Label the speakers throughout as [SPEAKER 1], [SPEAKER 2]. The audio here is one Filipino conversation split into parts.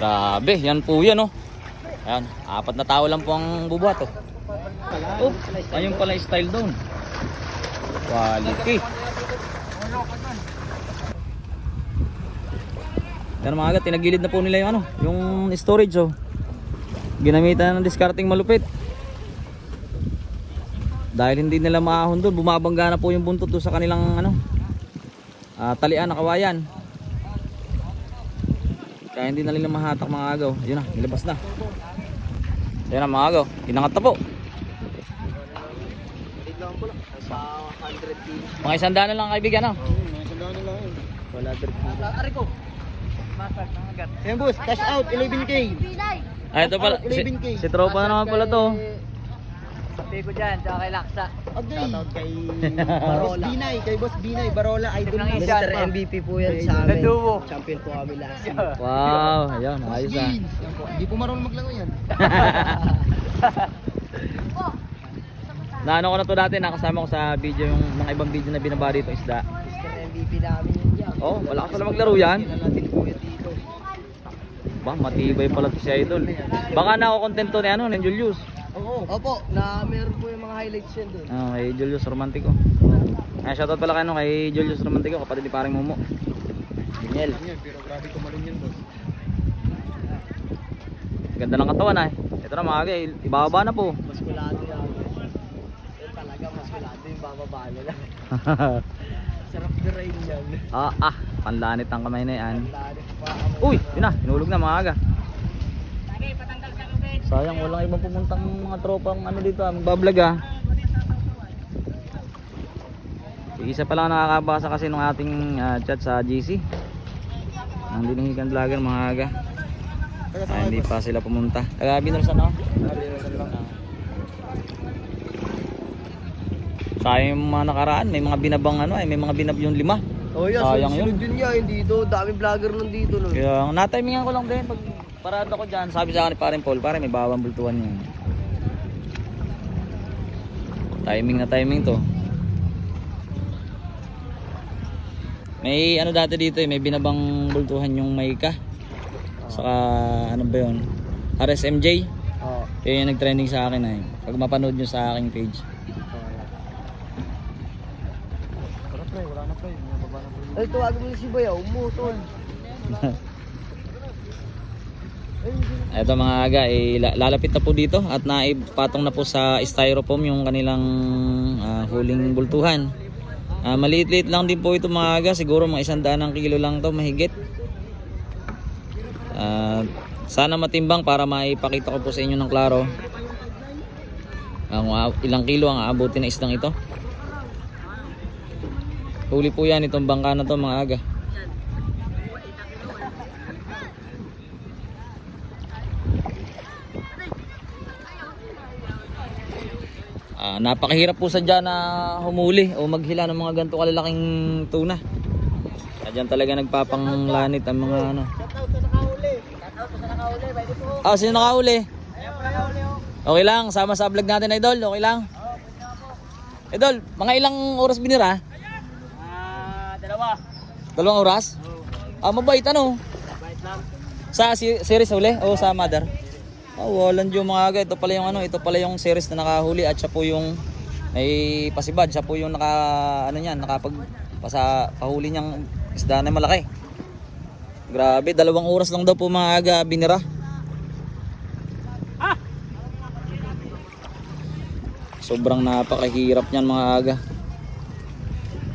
[SPEAKER 1] Grabe, yan po yan oh. Ayan, apat na tao lang po ang bubuhat oh. Oh, ayun pala style doon. Quality. Yan mga agad, tinagilid na po nila yung ano, yung storage oh. Ginamitan ng discarding malupit. Dahil hindi nila maahon doon, bumabangga na po yung buntot doon sa kanilang ano, ah, talian na kawayan. Kaya hindi na nila mahatak mga agaw. Ayun na, nilabas na. Ayun na mga agaw, inangat na po. Mga isang daan na lang kaibigan no?
[SPEAKER 2] Wala drip.
[SPEAKER 3] Ari ko.
[SPEAKER 2] Ayan boss, cash out 11k.
[SPEAKER 1] Ay, ito pala. Si,
[SPEAKER 2] 11K.
[SPEAKER 1] si tropa na naman pala to.
[SPEAKER 3] Sabi ko dyan, tsaka kay Laksa.
[SPEAKER 2] Okay.
[SPEAKER 3] Shout out
[SPEAKER 2] kay
[SPEAKER 3] Barola.
[SPEAKER 2] Boss Binay, kay Boss Binay, Barola, idol
[SPEAKER 3] isa.
[SPEAKER 2] Mr. MVP po yan
[SPEAKER 3] sa amin. Naduwo.
[SPEAKER 2] Champion po kami last year.
[SPEAKER 1] Wow, ayun, ayos ah.
[SPEAKER 2] Yan po. Hindi po marunong maglaro yan.
[SPEAKER 1] Naano ko na to dati, nakasama ko sa video yung mga ibang video na binaba dito isda.
[SPEAKER 2] Mr. MVP namin yan.
[SPEAKER 1] Oh, wala ka pala maglaro yan.
[SPEAKER 2] Natin po yan dito.
[SPEAKER 1] Ba, matibay pala to si Idol. Baka na ako kontento ni ano, ni Julius.
[SPEAKER 2] Oo. Opo, na meron po yung mga highlights yan doon.
[SPEAKER 1] Ah, kay Julius Romantico. Ay, shoutout pala kay ano, kay Julius Romantico, kapatid ni paring Momo. Daniel.
[SPEAKER 2] Pero grabe kumalin yan boss.
[SPEAKER 1] Ganda ng katawan ay. Ito na mga agay, ibababa na po.
[SPEAKER 2] Maskulado yan. Yan talaga, maskulado yung bababa nila. Sarap dirain yan.
[SPEAKER 1] ah, ah, panlanit ang kamay na yan.
[SPEAKER 2] Lari pa kami.
[SPEAKER 1] Uy, yun na, hinulog na mga aga. Sayang, walang ibang pumuntang mga tropang ano dito, ah, magbablog ah. Isa pa lang nakakabasa kasi ng ating ah, chat sa GC. Ang dinihigan vlogger mga aga. Ah, hindi pa sila pumunta. Taga Binarsan no? Sayang yung mga nakaraan, may mga binabang ano ay, may mga binab yung lima.
[SPEAKER 2] Oh yeah,
[SPEAKER 1] Sayang
[SPEAKER 2] sunod
[SPEAKER 1] yun.
[SPEAKER 2] yun niya, hindi dito. Dami vlogger nun dito nun.
[SPEAKER 1] Kaya natimingan ko lang din pag parada ko dyan. Sabi sa akin ni parin Paul, pare may bawang bultuhan yan. Timing na timing to. May ano dati dito eh, may binabang bultuhan yung Maika. Saka ano ba yun? RSMJ.
[SPEAKER 2] Oo.
[SPEAKER 1] Yun yung nag-trending sa akin ay. Pag mapanood nyo sa aking page.
[SPEAKER 2] Wala pre, wala na pre. Ay, tawagan mo na si Bayaw, umutol.
[SPEAKER 1] Ito mga aga, eh, la- lalapit na po dito at naipatong na po sa styrofoam yung kanilang ah, huling bultuhan. Ah, maliit-liit lang din po ito mga aga, siguro mga isang daan ng kilo lang to mahigit. Ah, sana matimbang para maipakita ko po sa inyo ng klaro a- ilang kilo ang aabutin na isdang ito. Huli po yan itong bangka na to mga aga. Ah, napakahirap po sadya na humuli o maghila ng mga ganito kalalaking tuna. Sadyan talaga nagpapanglanit ang mga ano. Ah, sino nakahuli? Okay lang, sama sa vlog natin idol, okay lang. Idol, mga ilang oras binira?
[SPEAKER 3] Ah, dalawa.
[SPEAKER 1] Dalawang oras? Ah, mabait ano?
[SPEAKER 3] Bait lang.
[SPEAKER 1] Sa si- series huli o sa mother? Oh, walang yung mga aga. Ito pala yung ano, ito pala yung series na nakahuli at siya po yung may pasibad. Siya po yung naka ano niyan, nakapag pasa pahuli niyang isda na malaki. Grabe, dalawang oras lang daw po mga aga binira. Sobrang napakahirap niyan mga aga.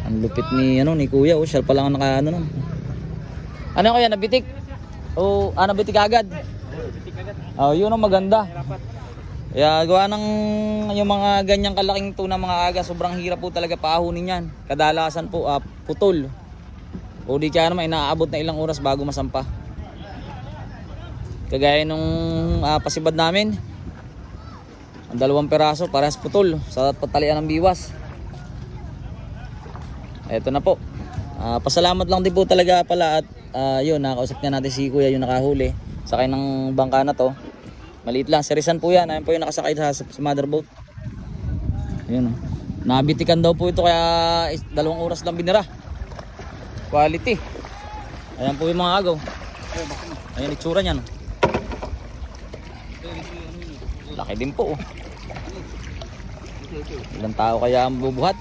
[SPEAKER 1] Ang lupit ni ano ni Kuya, oh, siya pa lang ang naka ano nun. Ano kaya nabitik? O ah, nabitik agad? Oh, yun ang maganda. Kaya gawa ng yung mga ganyang kalaking tuna mga aga, sobrang hirap po talaga paahunin yan. Kadalasan po ah, putol. O di kaya naman inaabot na ilang oras bago masampa. Kagaya nung ah, pasibad namin. Ang dalawang peraso, parehas putol sa patalian ng biwas. Eto na po. Ah, pasalamat lang din po talaga pala at ah, yun, nakausap nga natin si Kuya yung nakahuli. Sakay ng bangka na to. Maliit lang, serisan po yan. Ayan po yung nakasakay sa, sa motherboat. Ayun oh. Nabitikan daw po ito kaya dalawang oras lang binira. Quality. Ayan po yung mga agaw. Ayan itsura niyan. Laki din po oh. Ilang tao kaya ang bubuhat?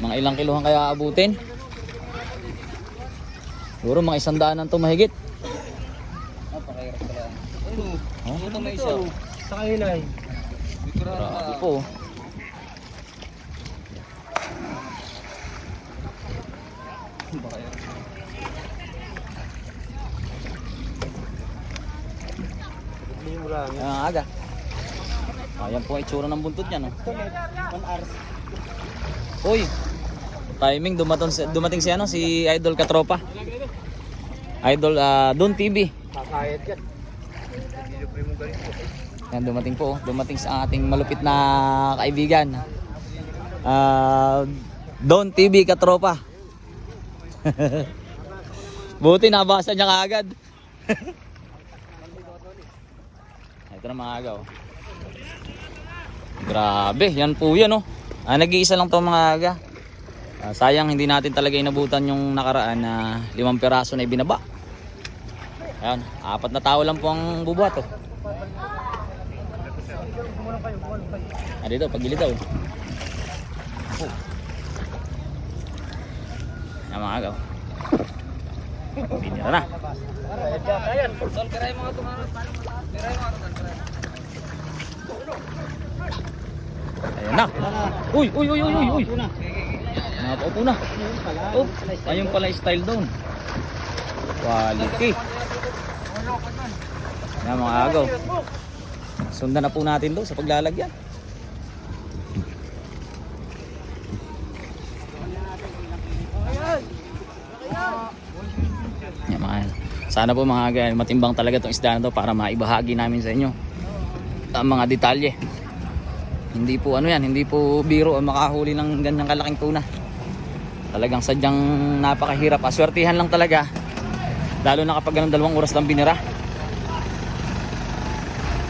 [SPEAKER 1] Mga ilang kiluhan kaya abutin? Siguro mga isang daanan to mahigit.
[SPEAKER 2] Napakahirap pala. Ano?
[SPEAKER 1] Oh,
[SPEAKER 2] Ito may isa.
[SPEAKER 3] Sa kanilay.
[SPEAKER 1] grabe po. ang aga. Ayan po ang itsura ng buntot niya, no?
[SPEAKER 2] One hours.
[SPEAKER 1] Uy! Timing, dumating, dumating si ano, si Idol Katropa. Idol ah, Don TV.
[SPEAKER 3] Kakayat yan.
[SPEAKER 1] Yan, dumating po. Dumating sa ating malupit na kaibigan. Ah, Don TV Katropa. Buti nabasa niya kaagad. Ito na mga agaw. Grabe, yan po yan oh. Ah, nag-iisa lang to mga aga. Ah, sayang hindi natin talaga inabutan yung nakaraan na limang piraso na ibinaba. Ayan, apat na tao lang po ang bubuhat oh. Ah, dito, pagilid daw. Oh. Yan mga agaw. Binira na.
[SPEAKER 2] Ayan. Tol, kiray mga tumanod. Kiray mga.
[SPEAKER 1] Ayan na. Uy, uy, uy, uy, uy. Napaupo na. Oh, ayun pala style doon. Quality. Yan mga agaw. Sundan na po natin doon sa paglalagyan. Yan mga sana po mga aga, matimbang talaga itong isda na to para maibahagi namin sa inyo ang mga detalye. Hindi po ano yan, hindi po biro ang makahuli ng ganyang kalaking tuna. Talagang sadyang napakahirap. Aswertihan lang talaga. Lalo na kapag ganun dalawang oras lang binira.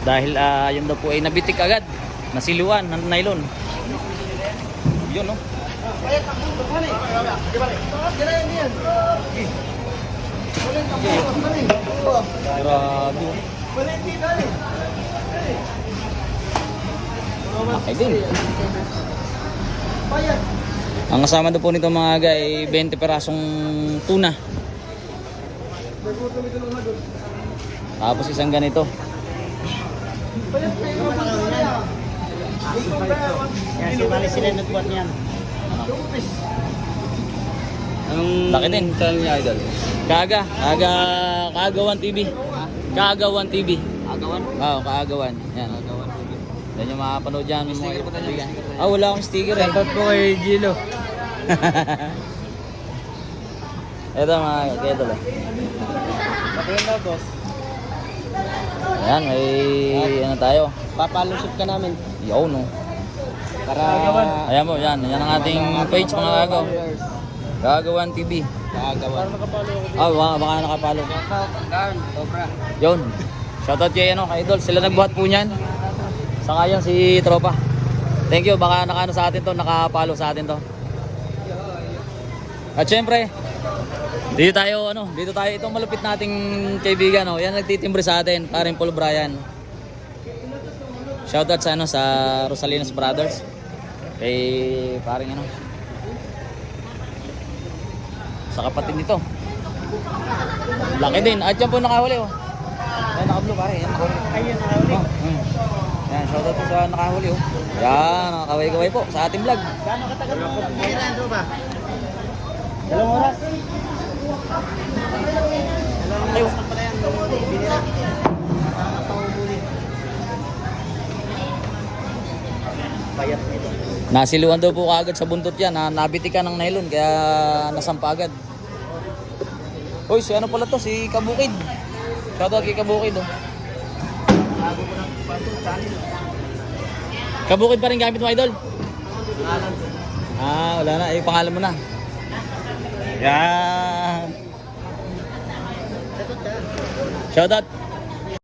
[SPEAKER 1] Dahil ah, yun daw po ay nabitik agad. Nasiluan ng nylon. Yun no. Grabe. Okay din. Ang kasama daw po nito mga ay 20 perasong tuna. Tapos isang ganito.
[SPEAKER 2] Yan, si Mali sila nagbuhat niyan.
[SPEAKER 3] Anong
[SPEAKER 1] Laki din.
[SPEAKER 3] channel niya, Idol?
[SPEAKER 1] Kaga, Kaga, Kaagawan TV. Kaagawan TV.
[SPEAKER 2] Agawan?
[SPEAKER 1] Oo, Kaagawan. Yan.
[SPEAKER 2] Agawan.
[SPEAKER 1] Yan yung makapanood dyan.
[SPEAKER 2] May sticker pa tayo.
[SPEAKER 1] Ah, wala akong sticker eh.
[SPEAKER 3] Shoutout po kay Gilo.
[SPEAKER 1] Ito mga kedo ba.
[SPEAKER 2] Bakit na, boss?
[SPEAKER 1] Ayan, may ano tayo.
[SPEAKER 2] Papalusot ka namin.
[SPEAKER 1] Yo, no.
[SPEAKER 2] Para...
[SPEAKER 1] Ayan po, yan. Yan ang ating page mga kagaw. Kagawan TV.
[SPEAKER 2] Agawan.
[SPEAKER 1] Ah, baka, baka nakapalo.
[SPEAKER 2] Sobra.
[SPEAKER 1] Yun. Shoutout kay ano, kay Idol. Sila nagbuhat po niyan. Saka yan si Tropa. Thank you. Baka nakaano sa atin to, nakapalo sa atin to. At syempre, dito tayo ano, dito tayo itong malupit nating kaibigan oh. Yan nagtitimbre sa atin, paring Paul Brian. Shoutout sa ano sa Rosalinas Brothers. Kay paring ano. Sa kapatid nito. Laki din. At yan po nakahuli oh. Yan naka-blue pare. Yan nakahuli.
[SPEAKER 2] Ayun, nakahuli.
[SPEAKER 1] Oh, hmm. Yan, shoutout po sa nakahuli oh. Yan, nakakaway-kaway po sa ating vlog.
[SPEAKER 2] Gano'ng katagal mo? Dalawang oras? Nito.
[SPEAKER 1] Nasiluan daw po kaagad sa buntot yan. Na, nabitikan ng nylon kaya nasampa agad. Hoy, si ano pala to? Si Kabukid. Shoutout kay Kabukid oh. Kabukid pa rin gamit mo idol? Ah, wala na. Eh, pangalan mo na. Yan.
[SPEAKER 2] Sagot ka.
[SPEAKER 1] Shoutout